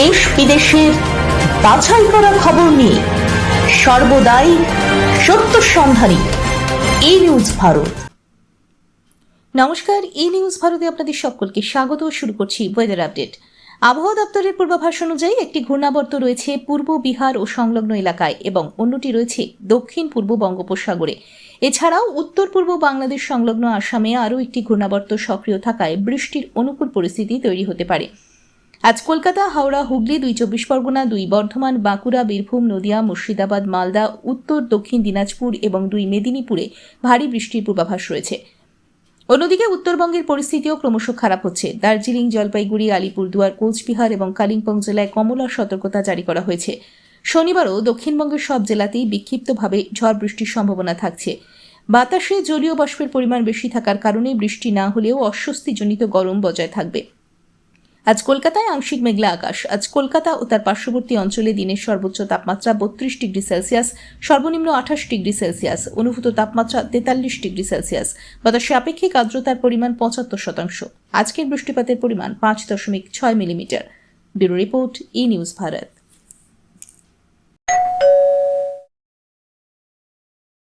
দেশ বিদেশের বাছাই করা খবর নিয়ে সর্বদাই সত্য সন্ধানী এই নিউজ ভারত। নমস্কার ই নিউজ ভারতে আপনাদের সকলকে স্বাগত। শুরু করছি ওয়েদার আপডেট আবহাওয়া দপ্তরের পূর্বাভাস অনুযায়ী একটি ঘূর্ণাবর্ত রয়েছে পূর্ব বিহার ও সংলগ্ন এলাকায় এবং অন্যটি রয়েছে দক্ষিণ পূর্ব বঙ্গোপসাগরে। এছাড়াও উত্তর পূর্ব বাংলাদেশ সংলগ্ন আসামে আরও একটি ঘূর্ণাবর্ত সক্রিয় থাকায় বৃষ্টির অনুকূল পরিস্থিতি তৈরি হতে পারে। আজ কলকাতা, হাওড়া, হুগলি, দুই চব্বিশ পরগনা, দুই বর্ধমান, বাঁকুড়া, বীরভূম, নদিয়া, মুর্শিদাবাদ, মালদা, উত্তর, দক্ষিণ দিনাজপুর এবং দুই মেদিনীপুরে ভারী বৃষ্টির পূর্বাভাস রয়েছে। অন্যদিকে উত্তরবঙ্গের পরিস্থিতিও ক্রমশ খারাপ হচ্ছে। দার্জিলিং, জলপাইগুড়ি, আলিপুরদুয়ার, কোচবিহার এবং কালিম্পং জেলায় কমলা সতর্কতা জারি করা হয়েছে। শনিবারও দক্ষিণবঙ্গের সব জেলাতেই বিক্ষিপ্তভাবে ঝড় বৃষ্টির সম্ভাবনা থাকছে। বাতাসে জলীয় বাষ্পের পরিমাণ বেশি থাকার কারণে বৃষ্টি না হলেও অস্বস্তিজনিত গরম বজায় থাকবে। আজ কলকাতায় আংশিক মেঘলা আকাশ। আজ কলকাতা ও তার পার্শ্ববর্তী অঞ্চলে দিনের সর্বোচ্চ তাপমাত্রা বত্রিশ ডিগ্রি সেলসিয়াস, সর্বনিম্ন আঠাশ ডিগ্রি সেলসিয়াস, অনুভূত তাপমাত্রা তেতাল্লিশ ডিগ্রি সেলসিয়াস। বাতাসে আপেক্ষিক আর্দ্রতার পরিমাণ পঁচাত্তর শতাংশ। আজকের বৃষ্টিপাতের পরিমাণ পাঁচ দশমিক ছয় millimetre. Bureau report, E news Bharat.